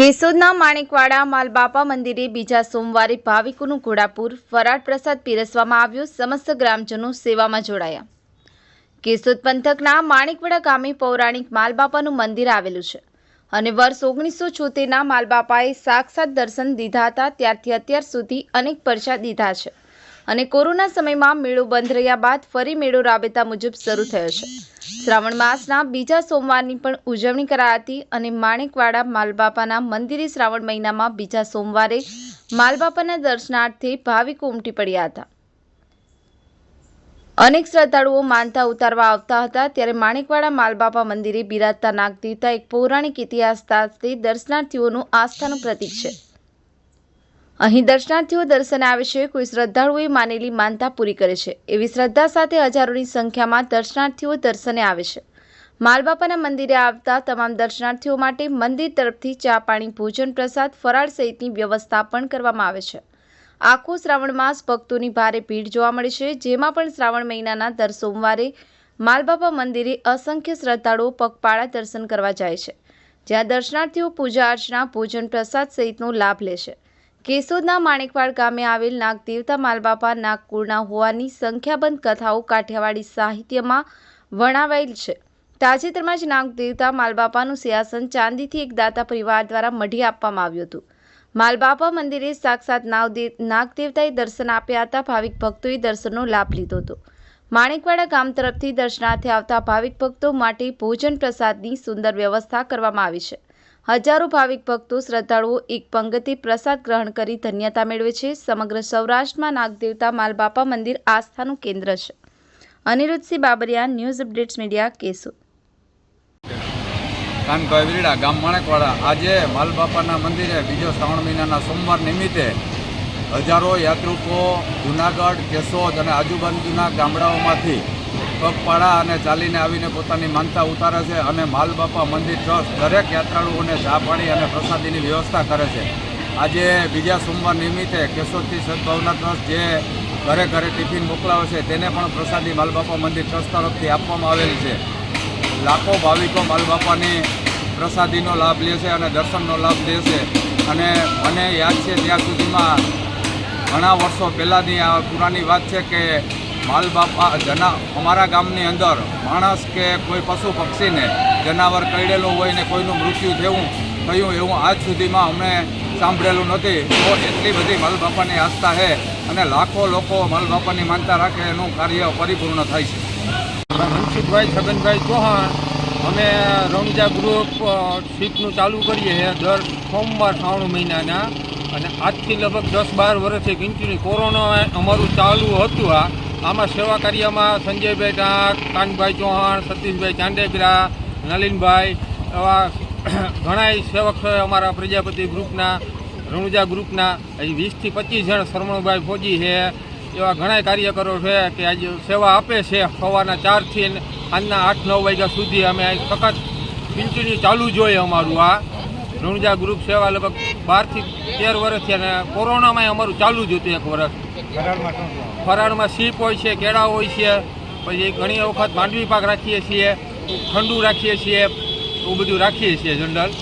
કેશોદના માણેકવાડા માલબાપા મંદિરે બીજા સોમવારે ભાવિકોનું ઘોડાપુર ફરાળ પ્રસાદ પીરસવામાં આવ્યો. સમસ્ત ગ્રામજનો સેવામાં જોડાયા. કેશોદ પંથકના માણેકવાડા ગામે પૌરાણિક માલબાપાનું મંદિર આવેલું છે અને વર્ષ ઓગણીસો છોતેરના માલબાપાએ સાક્ષાત દર્શન દીધા હતા. ત્યારથી અત્યાર સુધી અનેક પરચા દીધા છે. અને કોરોના સમયમાં મેળો બંધ રહ્યા બાદ ફરી મેળો રાબેતા મુજબ શરૂ થયો છે. શ્રાવણ માસના બીજા સોમવારની પણ ઉજવણી કરાઈ હતી અને માણેકવાડા માલબાપાના મંદિરે શ્રાવણ મહિનામાં બીજા સોમવારે માલબાપાના દર્શનાર્થે ભાવિકો ઉમટી પડ્યા હતા. અનેક શ્રદ્ધાળુઓ માનતા ઉતારવા આવતા હતા ત્યારે માણેકવાડા માલબાપા મંદિરે બિરાજતા નાગદેવતા એક પૌરાણિક ઇતિહાસ દર્શનાર્થીઓનું આસ્થાનું પ્રતીક છે. અહીં દર્શનાર્થીઓ દર્શને આવે છે, કોઈ શ્રદ્ધાળુઓએ માનેલી માનતા પૂરી કરે છે. એવી શ્રદ્ધા સાથે હજારોની સંખ્યામાં દર્શનાર્થીઓ દર્શને આવે છે. માલબાપાના મંદિરે આવતા તમામ દર્શનાર્થીઓ માટે મંદિર તરફથી ચા પાણી, ભોજન પ્રસાદ, ફરાળ સહિતની વ્યવસ્થા પણ કરવામાં આવે છે. આખો શ્રાવણ માસ ભક્તોની ભારે ભીડ જોવા મળે છે, જેમાં પણ શ્રાવણ મહિનાના દર સોમવારે માલબાપા મંદિરે અસંખ્ય શ્રદ્ધાળુઓ પગપાળા દર્શન કરવા જાય છે, જ્યાં દર્શનાર્થીઓ પૂજા અર્ચના, ભોજન પ્રસાદ સહિતનો લાભ લે છે. કેશોદના માણેકવાડ ગામે આવેલ નાગદેવતા માલબાપા નાગકુળના હોવાની સંખ્યાબંધ કથાઓ કાઠિયાવાડી સાહિત્યમાં વર્ણવાયેલ છે. તાજેતરમાં જ નાગદેવતા માલબાપાનું સિંહાસન ચાંદીથી એક દાતા પરિવાર દ્વારા મઢી આપવામાં આવ્યું હતું. માલબાપા મંદિરે સાક્ષાત નાગદેવ નાગદેવતાએ દર્શન આપ્યા હતા, ભાવિક ભક્તોએ દર્શનનો લાભ લીધો હતો. માણેકવાડા ગામ તરફથી દર્શનાર્થે આવતા ભાવિક ભક્તો માટે ભોજન પ્રસાદની સુંદર વ્યવસ્થા કરવામાં આવી છે. હજારો ભાવિક ભક્તો, શ્રદ્ધાળુઓ એક પંગતિ પ્રસાદ ગ્રહણ કરી ધન્યતા મેળવે છે. સમગ્ર સૌરાષ્ટ્રમાં નાગદેવતા માલબાપા મંદિર આસ્થાનું કેન્દ્ર છે. Aniruddhsinh Babariya, news updates media કેસો માણેકવાડા. આજે માલબાપાના મંદિરે બીજો શ્રાવણ મહિનાના સોમવાર નિમિત્તે હજારો યાત્રિકો, જુનાગઢ, કેશોદ અને આજુબાજુના ગામડાઓમાંથી પગપાળા અને ચાલીને આવીને પોતાની માનતા ઉતારે છે અને માલબાપા મંદિર ટ્રસ્ટ દરેક યાત્રાળુઓને ચા પાણી અને પ્રસાદીની વ્યવસ્થા કરે છે. આજે બીજા સોમવાર નિમિત્તે કેશોદથી સદભાવના ટ્રસ્ટ જે ઘરે ઘરે ટિફિન મોકલાવે છે, તેને પણ પ્રસાદી માલબાપા મંદિર ટ્રસ્ટ તરફથી આપવામાં આવેલ છે. લાખો ભાવિકો માલબાપાની પ્રસાદીનો લાભ લે છે અને દર્શનનો લાભ લે છે. અને મને યાદ છે, ત્યાં સુધીમાં ઘણા વર્ષો પહેલાંની આ પુરાની વાત છે કે માલબાપા જના અમારા ગામની અંદર માણસ કે કોઈ પશુ પક્ષીને જનાવર કરડેલું હોય ને કોઈનું મૃત્યુ થયું થયું એવું આજ સુધીમાં અમને સાંભળેલું નથી. તો એટલી બધી માલબાપાની આસ્થા છે અને લાખો લોકો માલબાપાની માનતા રાખે એનું કાર્ય પરિપૂર્ણ થાય છે. મનસુખભાઈ છગનભાઈ ચૌહાણ અમે રમજા ગ્રુપ અ, શીપનું ચાલુ કરીએ છીએ દર સોમવાર શ્રાવણ મહિનાના. અને આજથી લગભગ દસ બાર વર્ષથી કન્ટિન્યુ કોરોના અમારું ચાલુ હતું આ. આમાં સેવા કાર્યમાં સંજયભાઈ ટાંક કાનભાઈ ચૌહાણ, સતીશભાઈ ચાંડેગરા, નલિનભાઈ એવા ઘણાય સેવક છે અમારા પ્રજાપતિ ગ્રુપના, રણુજા ગ્રુપના હજી વીસથી પચીસ જણ શરમણભાઈ ફોજી છે, એવા ઘણા કાર્યકરો છે કે આજે સેવા આપે છે સવારના ચારથી આજના આઠ નવ વાગ્યા સુધી અમે સખત કન્ટિન્યુ ચાલુ જોઈએ અમારું આ. રણુજા ગ્રુપ સેવા લગભગ બારથી તેર વર્ષથી અને કોરોનામાં અમારું ચાલુ જ હતું એક વર્ષ. ફરાળમાં સીપ હોય છે કેળા હોય છે, પછી ઘણી વખત માંડવી પાક રાખીએ છીએ, ઠંડુ રાખીએ છીએ, એવું બધું રાખીએ છીએ જનરલ.